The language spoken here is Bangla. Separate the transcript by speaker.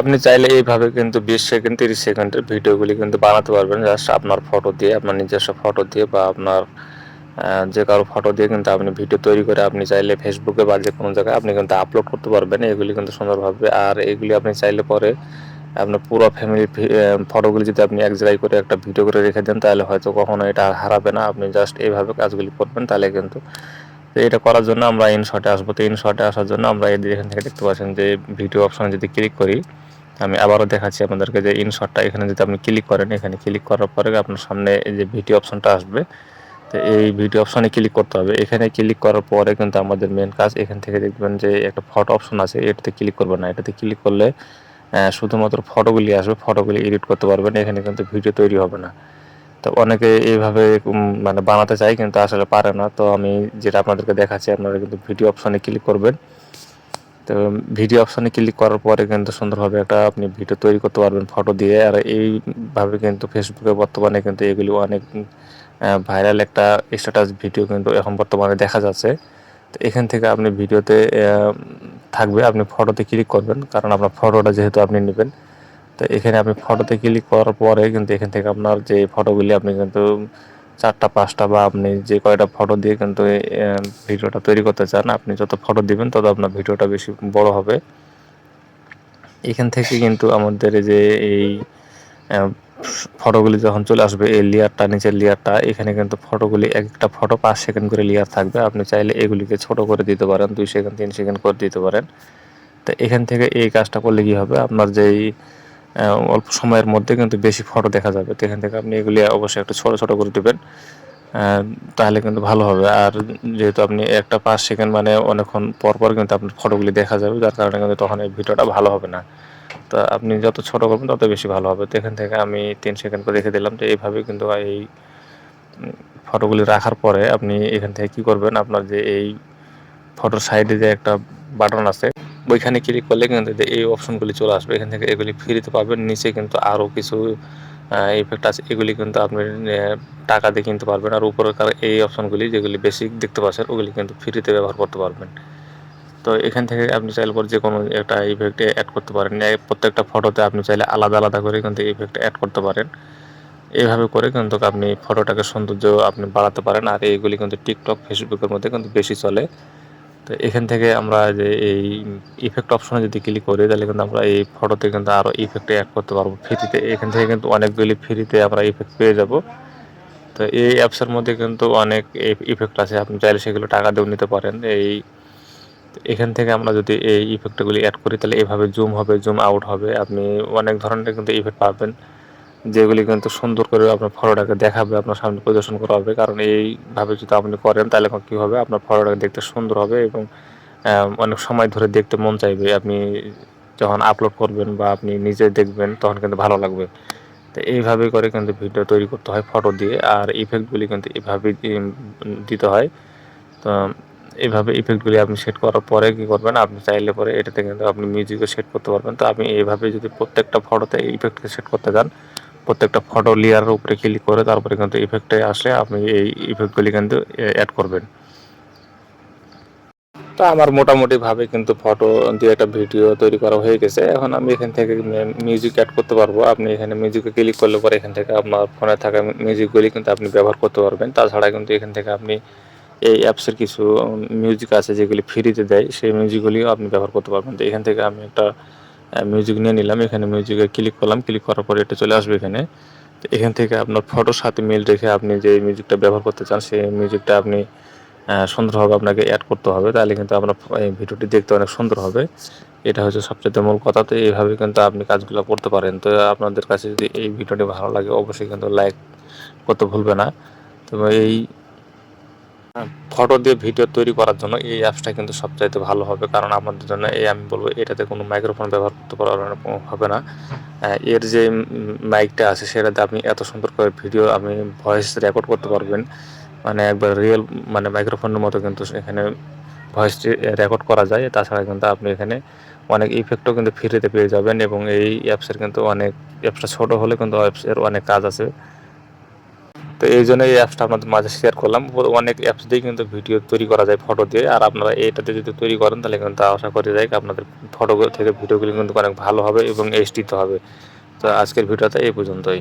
Speaker 1: আপনি চাইলে এইভাবে কিন্তু বিশ সেকেন্ড, তিরিশ সেকেন্ডের ভিডিওগুলি কিন্তু বানাতে পারবেন। জাস্ট আপনার ফটো দিয়ে, আপনার নিজস্ব ফটো দিয়ে বা আপনার যে কারও ফটো দিয়ে কিন্তু আপনি ভিডিও তৈরি করে আপনি চাইলে ফেসবুকে বা যে কোনো জায়গায় আপনি কিন্তু আপলোড করতে পারবেন। এগুলি কিন্তু সুন্দরভাবে, আর এগুলি আপনি চাইলে পরে আপনার পুরো ফ্যামিলি ফটোগুলি যদি আপনি এক জায়গায় করে একটা ভিডিও করে রেখে দেন, তাহলে হয়তো কখনো এটা হারাবে না। আপনি জাস্ট এইভাবে কাজগুলি করবেন, তাহলে কিন্তু তো এটা করার জন্য আমরা ইনশটে আসব। তো ইনশটে আসার জন্য আমরা এখান থেকে দেখতে পাচ্ছেন যে ভিডিও অপশনে যদি ক্লিক করি আমি আবারও দেখাচ্ছি আপনাদেরকে যে ইনশটটা এখানে যদি আপনি ক্লিক করেন, এখানে ক্লিক করার পরে আপনার সামনে এই যে ভিডিও অপশনটা আসবে। তো এই ভিডিও অপশনে ক্লিক করতে হবে। এখানে ক্লিক করার পরে কিন্তু আমাদের মেন কাজ, এখান থেকে দেখবেন যে একটা ফটো অপশন আছে, এটাতে ক্লিক করবেন না। এটাতে ক্লিক করলে শুধুমাত্র ফটোগুলি আসবে ফটোগুলি এডিট করতে পারবেন, এখানে কিন্তু ভিডিও তৈরি হবে না। তো অনেকে এইভাবে মানে বানাতে চায়, কিন্তু আসলে পারে না। তো আমি যেটা আপনাদেরকে দেখাচ্ছি, আপনারা কিন্তু ভিডিও অপশনে ক্লিক করবেন। তো ভিডিও অপশনে ক্লিক করার পরে কিন্তু সুন্দরভাবে একটা আপনি ভিডিও তৈরি করতে পারবেন ফটো দিয়ে। আর এইভাবে কিন্তু ফেসবুকে বর্তমানে কিন্তু এগুলি অনেক ভাইরাল একটা স্ট্যাটাস ভিডিও কিন্তু এখন বর্তমানে দেখা যাচ্ছে। তো এখান থেকে আপনি ভিডিওতে থাকবে, আপনি ফটোতে ক্লিক করবেন, কারণ আপনার ফটোটা যেহেতু আপনি নেবেন। তো এখানে আপনি ফটোতে ক্লিক করার পরে কিন্তু এখান থেকে আপনার যে ফটোগুলি আপনি কিন্তু চারটা, পাঁচটা বা আপনি যে কয়টা ফটো দিয়ে কিন্তু ভিডিওটা তৈরি করতে চান, আপনি যত ফটো দিবেন, তত আপনার ভিডিওটা বেশি বড় হবে। এখান থেকে কিন্তু আমাদের যে এই ফটোগুলি যখন চলে আসবে, এই লেয়ারটা, নিচের লেয়ারটা, এখানে কিন্তু ফটোগুলি এক একটা ফটো পাঁচ সেকেন্ড করে লেয়ার থাকবে। আপনি চাইলে এগুলিকে ছোট করে দিতে পারেন, দুই সেকেন্ড তিন সেকেন্ড করে দিতে পারেন। তো এখান থেকে এই কাজটা করলে কি হবে? আপনার যেই অল্প সময়ের মধ্যে কিন্তু বেশি ফটো দেখা যাবে। তো এখান থেকে আপনি এগুলি অবশ্যই একটু ছোটো ছোটো করে দেবেন তাহলে কিন্তু ভালো হবে। আর যেহেতু আপনি একটা পাঁচ সেকেন্ড মানে অনেকক্ষণ পর পর কিন্তু আপনার ফটোগুলি দেখা যাবে, যার কারণে কিন্তু তখন এই ভিডিওটা ভালো হবে না। তো আপনি যত ছোট করবেন তত বেশি ভালো হবে। তো এখান থেকে আমি তিন সেকেন্ড করে রেখে দিলাম। তো এইভাবে কিন্তু এই ফটোগুলি রাখার পরে আপনি এখান থেকে কি করবেন? আপনার যে এই ফটোর সাইডে যে একটা বাটন আছে ওইখানে ক্লিক করলে কিন্তু এই অপশনগুলি চলে আসবে। এখান থেকে এগুলি ফ্রিতে পাবেন। নিচে কিন্তু আরও কিছু ইফেক্ট আছে। এগুলি কিন্তু আপনি টাকা দিয়ে কিনতে পারবেন। আর উপরের এই অপশনগুলি যেগুলি বেশি দেখতে পাচ্ছেন, ওগুলি কিন্তু ফ্রিতে ব্যবহার করতে পারবেন। তো এখান থেকে আপনি চাইলে পর যে কোনো একটা ইফেক্ট অ্যাড করতে পারেন। প্রত্যেকটা ফটোতে আপনি চাইলে আলাদা আলাদা করে কিন্তু ইফেক্ট অ্যাড করতে পারেন। এইভাবে করে কিন্তু আপনি ফটোটাকে সৌন্দর্য আপনি বাড়াতে পারেন। আর এইগুলি কিন্তু টিকটক ফেসবুকের মধ্যে কিন্তু বেশি চলে। তো এখান থেকে আমরা যে এই ইফেক্ট অপশনে যদি ক্লিক করি, তাহলে কিন্তু আমরা এই ফটোতে কিন্তু আরও ইফেক্ট অ্যাড করতে পারব ফ্রিতে। এখান থেকে কিন্তু অনেকগুলি ফ্রিতে আমরা ইফেক্ট পেয়ে যাব। তো এই অ্যাপসের মধ্যে কিন্তু অনেক ইফেক্ট আছে। আপনি চাইলে সেগুলো টাকা দিয়েও নিতে পারেন। এই এখান থেকে আমরা যদি এই ইফেক্টগুলি অ্যাড করি, তাহলে এভাবে জুম হবে জুম আউট হবে। আপনি অনেক ধরনের কিন্তু ইফেক্ট পাবেন। যেগুলি কিন্তু সুন্দর করে আপনার ফটোটাকে দেখাবে, আপনার সামনে প্রদর্শন করা হবে। কারণ এইভাবে যদি আপনি করেন, তাহলে কী হবে? আপনার ফটোটাকে দেখতে সুন্দর হবে এবং অনেক সময় ধরে দেখতে মন চাইবে। আপনি যখন আপলোড করবেন বা আপনি নিজে দেখবেন, তখন কিন্তু ভালো লাগবে। তো এইভাবে করে কিন্তু ভিডিও তৈরি করতে হয় ফটো দিয়ে। আর ইফেক্টগুলি কিন্তু এভাবেই দিতে হয়। তো এইভাবে ইফেক্টগুলি আপনি সেট করার পরে কী করবেন? আপনি চাইলে পরে এটাতে কিন্তু আপনি মিউজিকও সেট করতে পারবেন। তো আপনি এইভাবে যদি প্রত্যেকটা ফটোতে ইফেক্টকে সেট করতে চান প্রত্যেকটা ফটো লেয়ারের উপরে ক্লিক করে তারপরে কিন্তু ইফেক্টে আসলে আপনি এই ইফেক্টগুলি কিন্তু অ্যাড করবেন। তো আমার মোটামুটি ভাবে কিন্তু ফটো দিয়ে একটা ভিডিও তৈরি করা হয়ে গেছে। এখন আমি এখান থেকে মিউজিক অ্যাড করতে পারব। আপনি এখানে মিউজিকে ক্লিক করলে পরে এখান থেকে আপনার ফোনে থাকা মিউজিকগুলি কিন্তু আপনি ব্যবহার করতে পারবেন। তাছাড়া কিন্তু এখান থেকে আপনি এই অ্যাপসের কিছু মিউজিক আছে যেগুলি ফ্রিতে দেয়, সেই মিউজিকগুলিও আপনি ব্যবহার করতে পারবেন। তো এখান থেকে আমি একটা মিউজিক নিয়ে নিলাম, এখানে মিউজিকে ক্লিক করলাম ক্লিক করার পরে এটা চলে আসবে এখানে। তো এখান থেকে আপনার ফটোর সাথে মিল রেখে আপনি যে মিউজিকটা ব্যবহার করতে চান, সেই মিউজিকটা আপনি সুন্দরভাবে আপনাকে অ্যাড করতে হবে। তাহলে কিন্তু আপনার এই ভিডিওটি দেখতে অনেক সুন্দর হবে। এটা হচ্ছে সবচেয়ে মূল কথা। তো এইভাবে কিন্তু আপনি কাজগুলো করতে পারেন। তো আপনাদের কাছে যদি এই ভিডিওটি ভালো লাগে, অবশ্যই কিন্তু লাইক করতে ভুলবে না। তো এই ফটো দিয়ে ভিডিও তৈরি করার জন্য এই অ্যাপসটা কিন্তু সবচাইতে ভালো হবে। কারণ আমাদের জন্য এই আমি বলব এটাতে কোনো মাইক্রোফোন ব্যবহার করতে পারবেন হবে না। এর যে মাইকটা আছে সেটাতে আপনি এত সুন্দর করে ভিডিও আপনি ভয়েস রেকর্ড করতে পারবেন। মানে একবার রিয়েল মানে মাইক্রোফোনের মতো কিন্তু এখানে ভয়েস রেকর্ড করা যায়। তাছাড়া কিন্তু আপনি এখানে অনেক ইফেক্টও কিন্তু ফ্রিতে পেয়ে যাবেন এবং এই অ্যাপসের কিন্তু অনেক অ্যাপসটা ছোটো হলে কিন্তু অ্যাপসের অনেক কাজ আছে। তো এই জন্য এই অ্যাপসটা আপনাদের মাঝে শেয়ার করলাম। অনেক অ্যাপস দিয়ে কিন্তু ভিডিও তৈরি করা যায় ফটো দিয়ে। আর আপনারা এটাতে যদি তৈরি করেন, তাহলে কিন্তু আশা করি যায় আপনাদের ফটোগুলো থেকে ভিডিওগুলি কিন্তু অনেক ভালো হবে এবং এইচডিতে হবে। তো আজকের ভিডিওটা এই পর্যন্তই।